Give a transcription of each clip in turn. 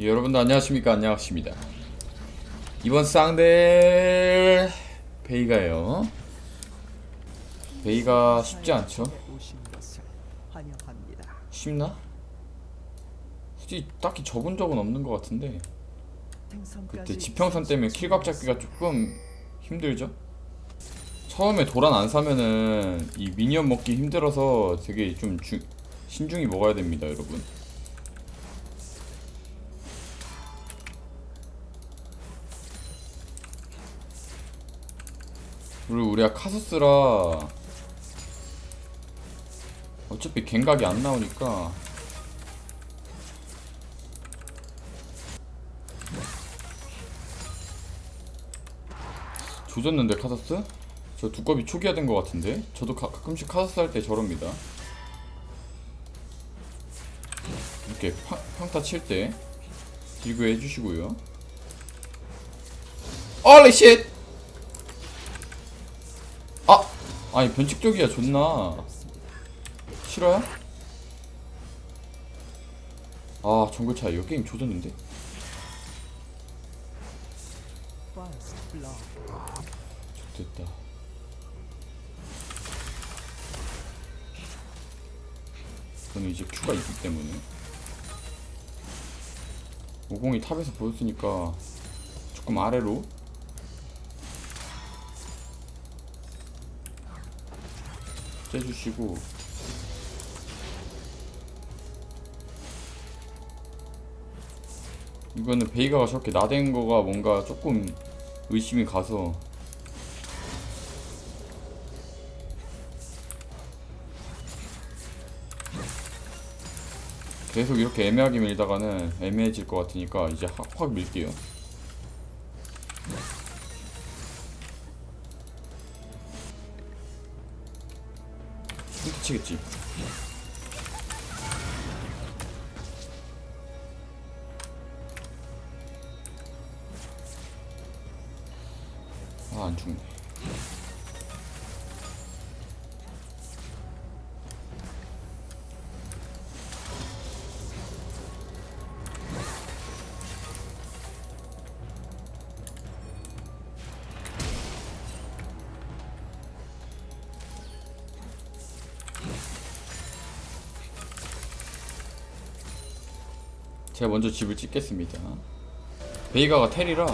예, 여러분들 안녕하십니까 안녕하십니다 이번 쌍대 베이가예요 베이가 쉽지 않죠. 쉽나? 솔직히 딱히 접은 적은 없는 것 같은데 그때 지평선 때문에 킬각 잡기가 조금 힘들죠? 처음에 도란 안 사면은 이 미니언 먹기 힘들어서 되게 좀 주, 신중히 먹어야 됩니다 여러분 그리고 우리가 카소스라 어차피 갱각이 안 나오니까 조졌는데 카사스? 저 두꺼비 초기화된 것 같은데? 저도 가, 가끔씩 카사스 할 때 저럽니다 이렇게 평, 평타 칠때 딜교 해주시고요 얼리 쉣! 아! 아니 변칙적이야 존나 싫어요? 아 정글 차이 이거 게임 조졌는데? First blood. 됐다. 저는 이제 Q가 있기 때문에 50이 탑에서 보였으니까 조금 아래로 째주시고 이거는 베이가가 저렇게 나댄 거가 뭔가 조금 의심이 가서 계속 이렇게 애매하게 밀다가는 애매해질 것 같으니까 이제 확, 확 밀게요. 힌트 치겠지. 제가 먼저 집을 찍겠습니다. 베이가가 텔이라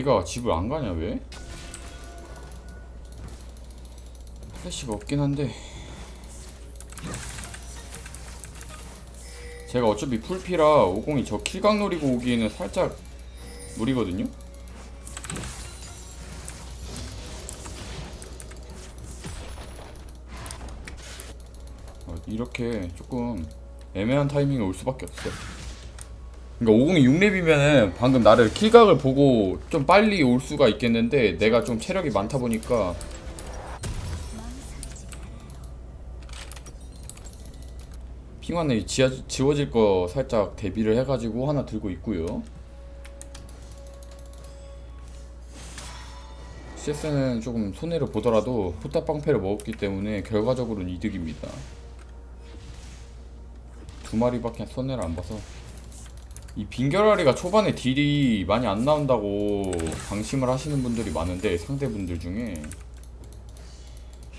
베이가가 집을 안 가냐 왜? 플래시가 없긴 한데 제가 어차피 풀피라 50이 저 킬각 노리고 오기에는 살짝 무리거든요? 어, 이렇게 조금 애매한 타이밍에 올 수밖에 없어요 그러니까 50이 6렙이면은 방금 나를 킬각을 보고 좀 빨리 올 수가 있겠는데 내가 좀 체력이 많다 보니까. 핑화는 지워질 거 살짝 대비를 해가지고 하나 들고 있고요. CS는 조금 손해를 보더라도 포탑 방패를 먹었기 때문에 결과적으로는 이득입니다. 두 마리밖에 손해를 안 봐서 이 빈결아리가 초반에 딜이 많이 안 나온다고 방심을 하시는 분들이 많은데 상대분들 중에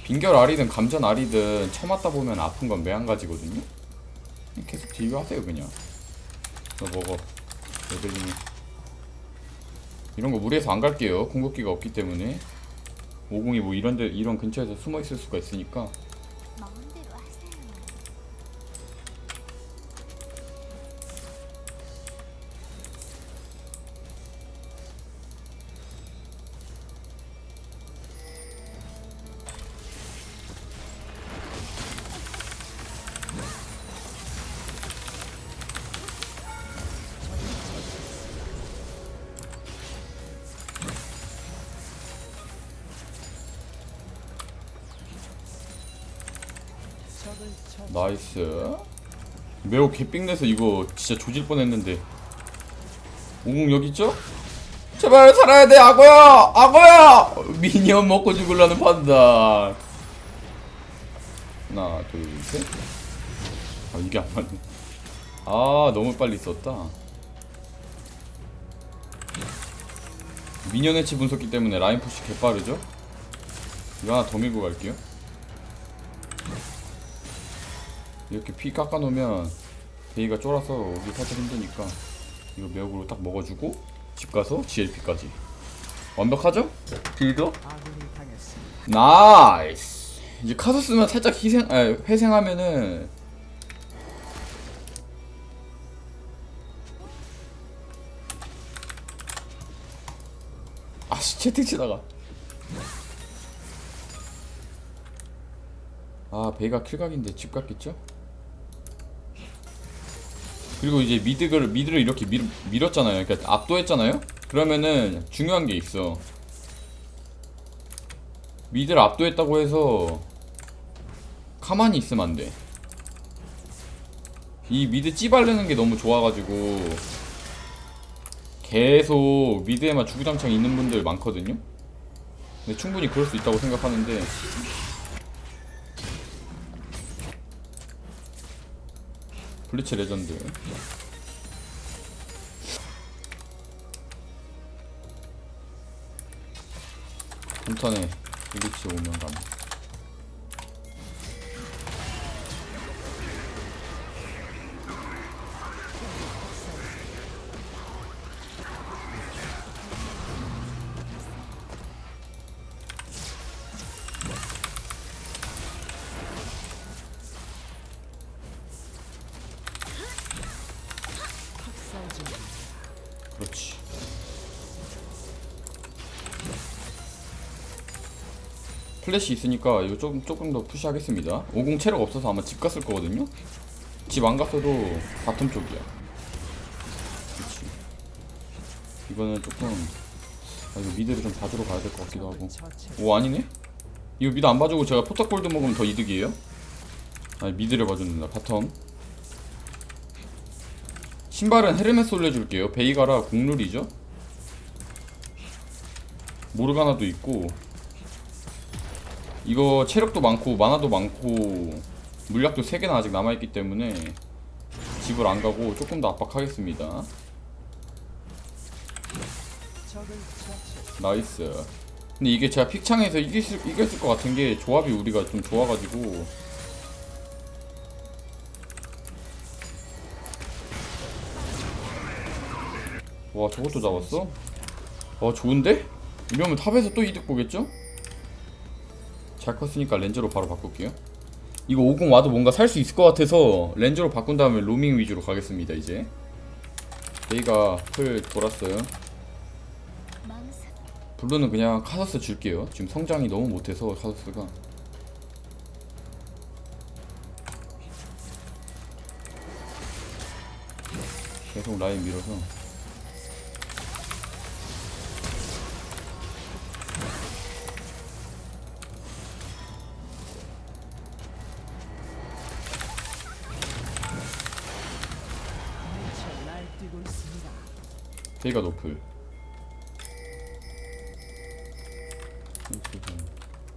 빈결아리든 감전아리든 쳐맞다 보면 아픈 건 매한가지거든요. 계속 딜 하세요 그냥. 너 먹어. 레벨링 이런 거 무리해서 안 갈게요. 공격기가 없기 때문에. 50이 뭐 이런 데 이런 근처에서 숨어 있을 수가 있으니까 나이스. 매우 개삥내서 이거 진짜 조질 뻔했는데. 오공 여기 있죠? 제발 살아야 돼 악어야! 악어야! 미니언 먹고 죽으려는 판단. 하나 둘셋 아 이게 안 맞네. 아 너무 빨리 썼다. 미니언 해치 분석기 때문에 라인 푸시 개빠르죠? 이거 하나 더 밀고 갈게요 이렇게 피 깎아놓으면 베이가 쫄아서 오기 살짝 힘드니까 이거 매혹으로 딱 먹어주고 집 가서 GLP까지 완벽하죠? 당했습니다. 나이스 이제 카소스만 살짝 희생, 아, 회생하면은 아씨 채팅 치다가 아 베이가 킬각인데 집 갔겠죠? 그리고 이제 미드를 미드를 이렇게 밀, 밀었잖아요 그러니까 압도했잖아요? 그러면은 중요한 게 있어 미드를 압도했다고 해서 가만히 있으면 안 돼. 이 미드 찌바르는 게 너무 좋아가지고 계속 미드에만 주구장창 있는 분들 많거든요. 근데 충분히 그럴 수 있다고 생각하는데 블리츠 레전드. 한턴에 블리츠 오면 감 플래시 있으니까 이거 조금 조금 더 푸시하겠습니다. 50 체력 없어서 아마 집 갔을 거거든요. 집 안 갔어도 바텀 쪽이야. 그렇지. 이거는 조금 아, 이거 미드를 좀 봐주러 가야 될 것 같기도 하고. 오 아니네? 이거 미드 안 봐주고 제가 포탑 골드 먹으면 더 이득이에요? 아니 미드를 봐주는다 바텀 신발은 헤르메스 올려줄게요 베이가라 국룰이죠 모르가나도 있고 이거 체력도 많고 만화도 많고 물약도 3개나 아직 남아있기 때문에 집을 안 가고 조금 더 압박하겠습니다. 나이스. 근데 이게 제가 픽창에서 이겼을, 이겼을 것 같은 게 조합이 우리가 좀 좋아가지고 와 저것도 잡았어? 와 좋은데? 이러면 탑에서 또 이득 보겠죠? 잘 컸으니까 렌저로 바로 바꿀게요. 이거 50 와도 뭔가 살 수 있을 것 같아서 렌저로 바꾼 다음에 로밍 위주로 가겠습니다 이제. 데이가 풀 돌았어요. 블루는 그냥 카서스 줄게요. 지금 성장이 너무 못해서 카서스가. 계속 라인 밀어서 데이가 노플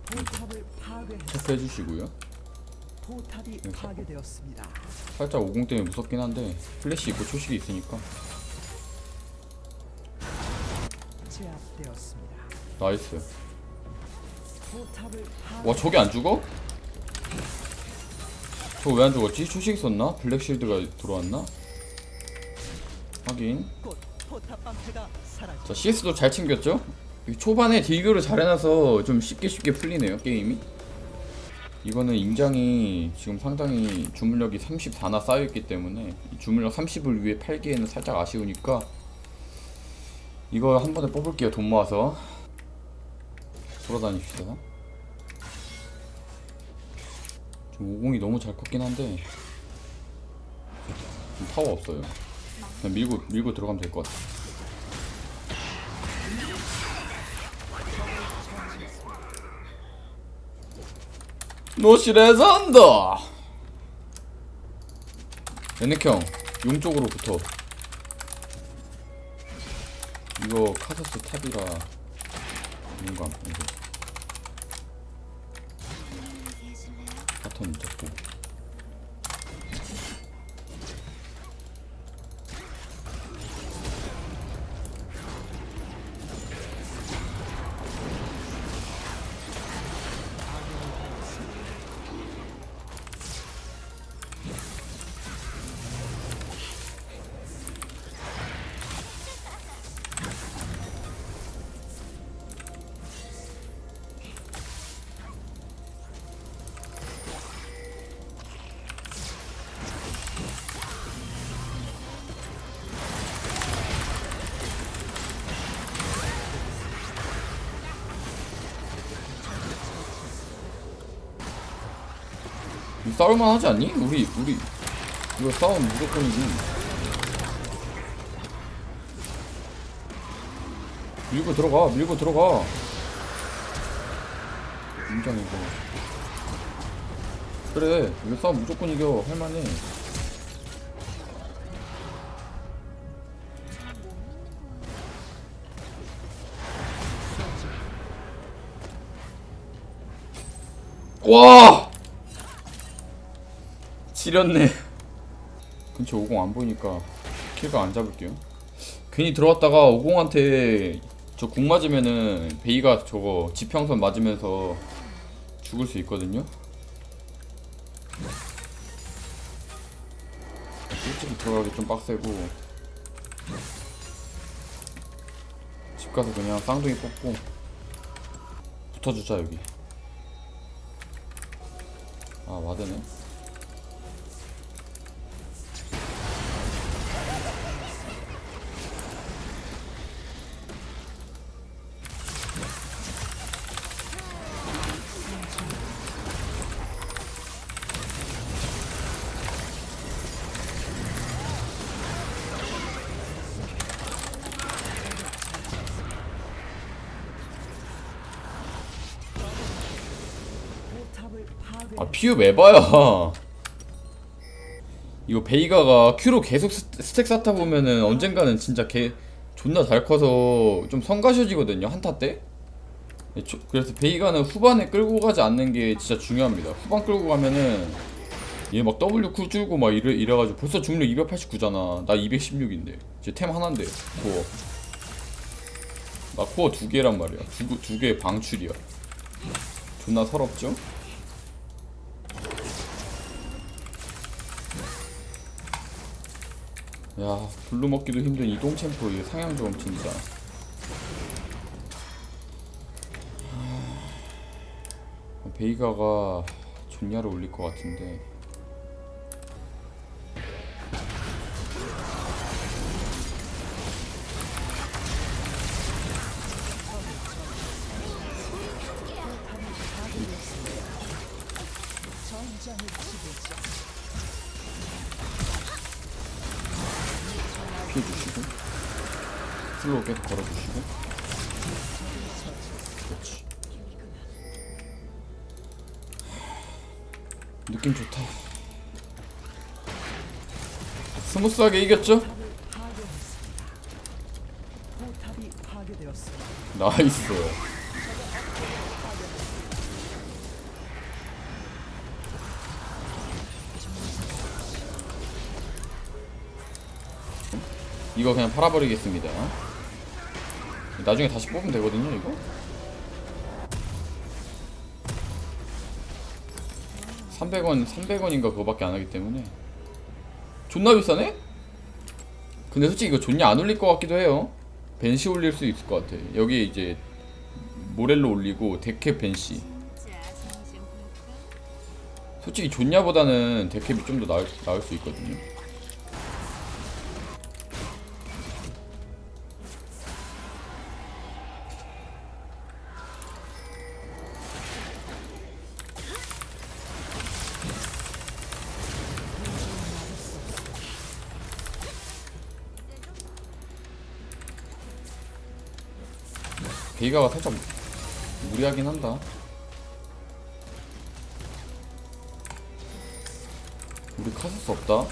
포탑을 파괴했습니다. 체크해 주시고요. 포탑이 네, 파괴되었습니다. 살짝 50 때문에 무섭긴 한데 플래시 있고 초식이 있으니까 제압되었습니다. 나이스. 포탑을 파괴. 와 저게 안 죽어? 저거 왜 안 죽었지? 초식 있었나? 블랙실드가 들어왔나? 확인. 자 CS도 잘 챙겼죠? 이 초반에 딜교를 잘 해놔서 좀 쉽게 쉽게 풀리네요 게임이. 이거는 임장이 지금 상당히 주물력이 34나 쌓여있기 때문에 이 주물력 30을 위해 팔기에는 살짝 아쉬우니까 이거 한 번에 뽑을게요 돈 모아서. 돌아다닙시다. 좀 50이 너무 잘 컸긴 한데 좀 파워 없어요. 그냥 밀고 밀고 들어가면 될 것 같아 노실에서 한다 엔넥형 용 쪽으로 붙어 이거 카서스 탑이라 뭔가 파톤 잡고 싸울만 하지 않니? 우리 우리 이거 싸움 무조건이지. 밀고 들어가 밀고 들어가. 인정 이거. 그래 이거 싸움 무조건 이겨 할만해. 와 지렸네. 근처 50 안 보이니까 킬가 안 잡을게요. 괜히 들어왔다가 50한테 저 궁 맞으면은 베이가 저거 지평선 맞으면서 죽을 수 있거든요. 솔직히 들어가기 좀 빡세고 집 가서 그냥 쌍둥이 뽑고 붙어주자 여기. 아 와드네 아 피우 매봐야 이거 베이가가 큐로 계속 스- 스택 쌓다 보면은 언젠가는 진짜 개 존나 잘 커서 좀 성가셔지거든요 한타 때. 네, 조- 그래서 베이가는 후반에 끌고 가지 않는 게 진짜 중요합니다. 후반 끌고 가면은 얘 막 W 쿨 줄고 막 이래, 이래가지고 벌써 중력 289잖아. 나 216인데. 이제 템 하나인데 코어. 나 코어 두 개란 말이야. 두, 두 개의 방출이야. 존나 서럽죠? 야 블루 먹기도 힘든 이동 챔프 이 상향 좀 진짜 하, 베이가가 존야를 올릴 것 같은데 피해주시고 슬로우 계속 걸어주시고. 그렇지. 느낌 좋다. 스무스하게 이겼죠? 나이스 이거 그냥 팔아버리겠습니다. 나중에 다시 뽑으면 되거든요 이거? 300원 300원인가 그거밖에 안 하기 때문에. 존나 비싸네? 근데 솔직히 이거 존냐 안 올릴 것 같기도 해요. 벤시 올릴 수 있을 것 같아. 여기 이제 모렐로 올리고 데캡 벤시? 솔직히 존냐보다는 데캡이 좀 더 나을, 나을 수 있거든요 리가가 살짝 무리하긴 한다. 우리 카서스 없다.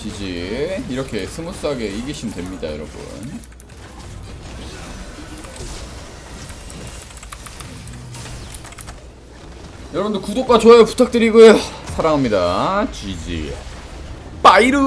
지지. 이렇게 스무스하게 이기시면 됩니다 여러분. 여러분들 구독과 좋아요 부탁드리고요. 사랑합니다. 지지. 빠이루